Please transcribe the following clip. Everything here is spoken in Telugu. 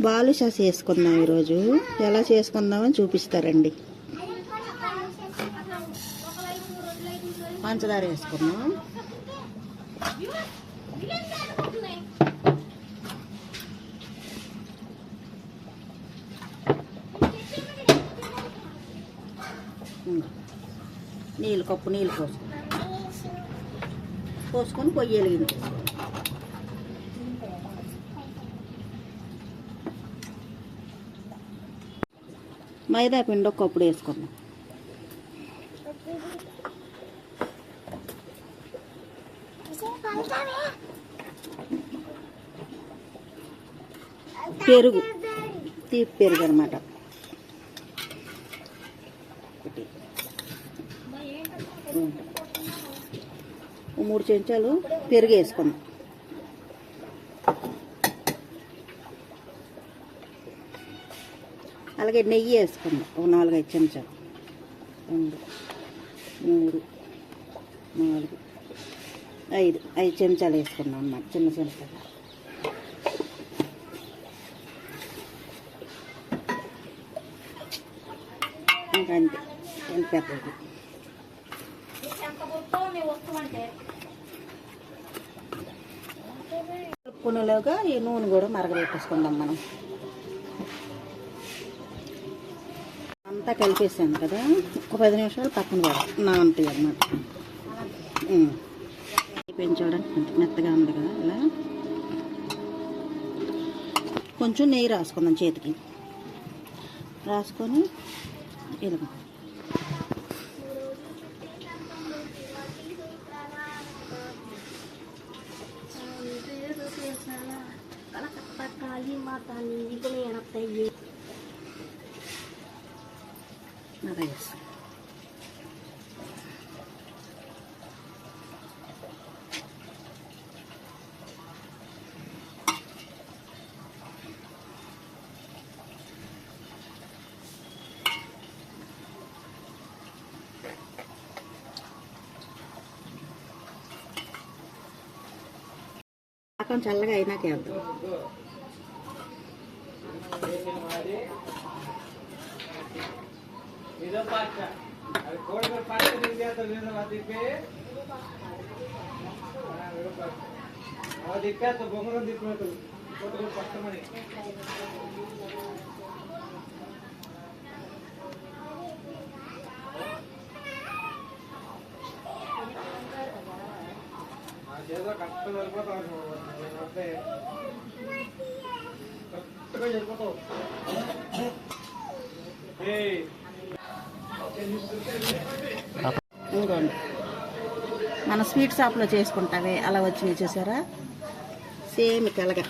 బాలుషా చేసుకుందాం ఈరోజు. ఎలా చేసుకుందామని చూపిస్తారండి. పంచదార వేసుకున్నాం నీళ్ళు కప్పు నీళ్ళు పోసుకున్నాం పోసుకొని పొయ్యి వెలిగించేసుకో. మైదా పిండి ఒక కప్పుడు వేసుకున్నాం పెరుగు. తీపి పెరుగు అనమాట మూడు చెంచాలు పెరుగు వేసుకున్నాం అలాగే నెయ్యి వేసుకుందాం. ఒక నాలుగైదు చెంచాలు. రెండు మూడు నాలుగు ఐదు ఐదు చెంచాలు వేసుకున్నాం అన్నమాట. చిన్న చెంచాలు ఇంకా అంతే. ఎంత పెద్దది కొనలోగా ఈ నూనె కూడా మరగబెట్టేసుకుందాం మనం. అంతా కలిపేసాను కదా. ఒక పది నిమిషాలు పక్కన పెడతాం నానతాయి అన్నమాట. పెంచడానికి మెత్తగా ఉంది కదా ఇలా కొంచెం నెయ్యి రాసుకుందాం చేతికి. రాసుకొని ఇలా కలర్ వేస్తాం పాకం చల్లగా అయినాక వేద్దాం కష్టపడి వెళ్ళిపోతాను అంటే కరెక్ట్గా వెళ్ళిపోతావు మన స్వీట్ షాప్లో చేసుకుంటావే అలా వచ్చినాయి చూసారా? సేమ్ ఇక అలాగే